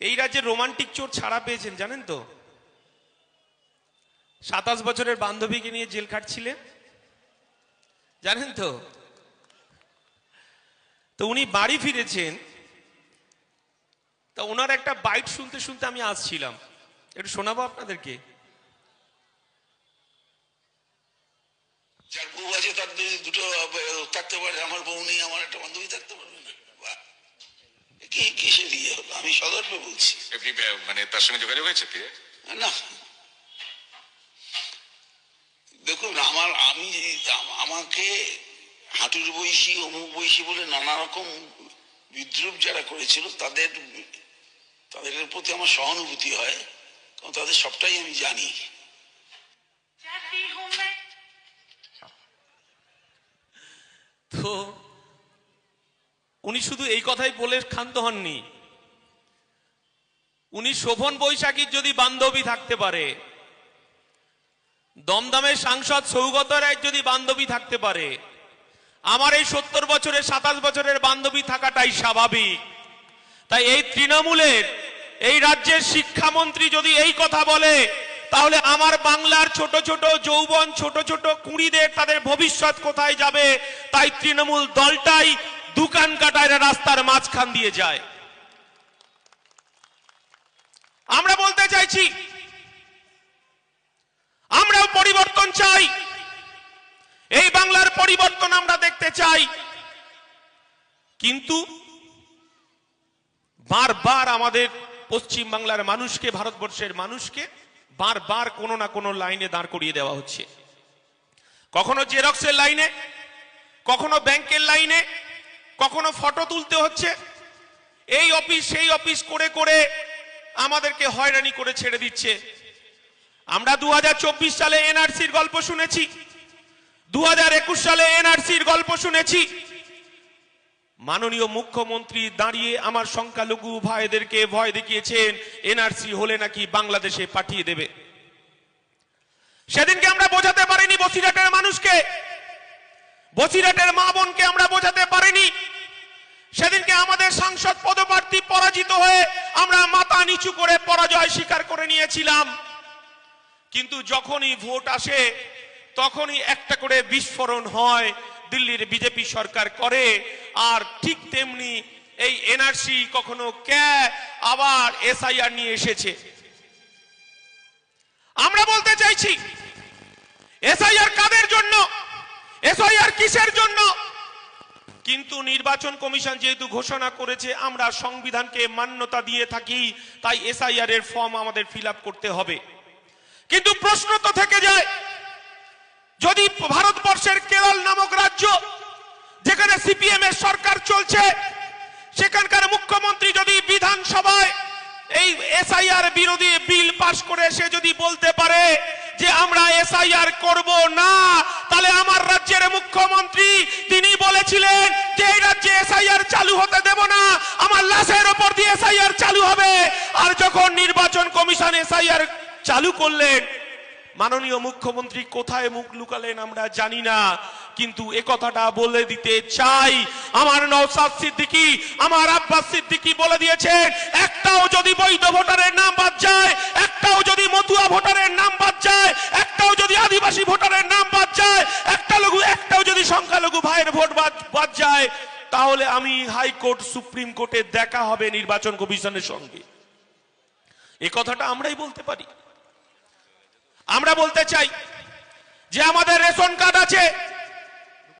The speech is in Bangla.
এই রাজ্যে রোমান্টিক চোর ছাড়া পেয়েছেন, জানেন তো? সাতাশ বছরের বান্ধবীকে নিয়ে জেল খাটছিলেন, জানেন তো? তো উনি বাড়ি ফিরেছেন, তা ওনার একটা বাইট শুনতে শুনতে আমি আসছিলাম। একটু শোনাবো আপনাদেরকে? যার বউ আছে তার দুটো থাকতে পারে, আমার বউ নেই, আমার একটা বান্ধবী থাকতে পারবে না। কিসের ইয়ে হলো? আমি সদর্পে বলছি। আপনি মানে তার সঙ্গে যোগাযোগ হয়েছে না। দেখুন আমার আমি আমাকে হাঁটুর বৈশী অমুক বৈশী বলে নানা রকম বিদ্রুপ যারা করেছিল তাদের তাদের প্রতি আমার সহানুভূতি হয় কারণ তাদের সবটাই আমি জানি। তো উনি শুধু এই কথাই বলে ক্ষান্ত হননি। উনি শোভন বৈশাখীর যদি বান্ধবী থাকতে পারে, দমদমের সাংসদ সৌগত রায় যদি বান্ধবী থাকতে পারে, আমার এই সত্তর বছরের, সাতাশ বছরের বান্ধবী থাকাটাই স্বাভাবিক। তাই এই তৃণমূলের, এই রাজ্যের শিক্ষামন্ত্রী যদি এই কথা বলে, তাহলে আমার বাংলার ছোট ছোট যৌবন, ছোট ছোট কুড়িদের তাদের ভবিষ্যৎ কোথায় যাবে? তাই তৃণমূল দলটাই দোকান কাটায় রাস্তার মাঝখান দিয়ে যায়। আমরা বলতে চাইছি, আমরাও পরিবর্তন চাই। এই বাংলার পরিবর্তন আমরা দেখতে চাই। কিন্তু বারবার আমাদের পশ্চিম বাংলার মানুষকে, ভারতবর্ষের মানুষকে বারবার কোনো না কোনো লাইনে দাঁড় করিয়ে দেওয়া হচ্ছে। কখনো জেরক্সের লাইনে, কখনো ব্যাংকের লাইনে কখনো ফটো তুলতে হচ্ছে? এই অফিস, সেই অফিস করে করে আমাদেরকে হয়রানি করে ছেড়ে দিচ্ছে। আমরা দু হাজার চব্বিশ সালে এনআরসির গল্প শুনেছি। দু হাজার একুশ সালে এনআরসির গল্প শুনেছি। মাননীয় মুখ্যমন্ত্রী দাঁড়িয়ে আমার সংখ্যালঘু ভাইদেরকে ভয় দেখিয়েছেন, এনআরসি হলে নাকি বাংলাদেশে পাঠিয়ে দেবে। সেদিনকে আমরা বোঝাতে পারিনি বসিরহাটের মানুষকে। বসিরহাটের মা বোনকে আমরা বোঝাতে পারিনি। সেদিনকে আমাদের সাংসদ পদপ্রার্থী পরাজিত হয়ে আমরা মাথা নিচু করে পরাজয় স্বীকার করে নিয়েছিলাম। কিন্তু যখনই ভোট আসে, তখনই একটা করে বিস্ফোরণ হয়, দিল্লির বিজেপি সরকার করে, আর ঠিক তেমনি এই এনআরসি কখনো ক্যা আবার এসআইআর নিয়ে এসেছে। আমরা বলতে চাইছি, এসআইআর কাদের জন্য? এসআইআর কিসের জন্য? কিন্তু নির্বাচন কমিশন যেহেতু ঘোষণা করেছে, আমরা সংবিধানকে মান্যতা দিয়ে থাকি, তাই এসআইআর এর ফর্ম আমাদের ফিল করতে হবে। কিন্তু প্রশ্ন তো থেকে যায়, যদি ভারতবর্ষের কেরল নামক রাজ্য, যেখানে সিপিএম এর সরকার চলছে, সেখানকার মুখ্যমন্ত্রী যদি বিধানসভায় এই এসআইআর বিরোধী বিল পাশ করে, সে যদি বলতে পারে যে আমরা এসআইআর করব না মুখ্যমন্ত্রী, তিনি বলেছিলেন যে এই রাজ্যে এসআইআর চালু হতে দেব না, আমার লাশের ওপর দিয়ে এসআইআর চালু হবে। আর যখন নির্বাচন কমিশন এসআইআর চালু করলেন, মাননীয় মুখ্যমন্ত্রী কোথায় মুখ লুকালেন আমরা জানি না, কিন্তু এ কথাটা বলে দিতে চাই। আমার নওসাদ সিদ্দিকি, আমার আব্বাস সিদ্দিকি বলে দিয়েছেন, একটাও যদি বৈধ ভোটারের নাম বাদ যায়, একটাও যদি মতুয়া ভোটারের নাম বাদ যায়, একটাও যদি আদিবাসী ভোটারের ভোট বাদ যায়, তাহলে আমি হাইকোর্ট, সুপ্রিম কোর্টে দেখা হবে নির্বাচন কমিশনের সঙ্গে। এ কথাটা আমরাই বলতে পারি। আমরা বলতে চাই যে আমাদের রেশন কার্ড আছে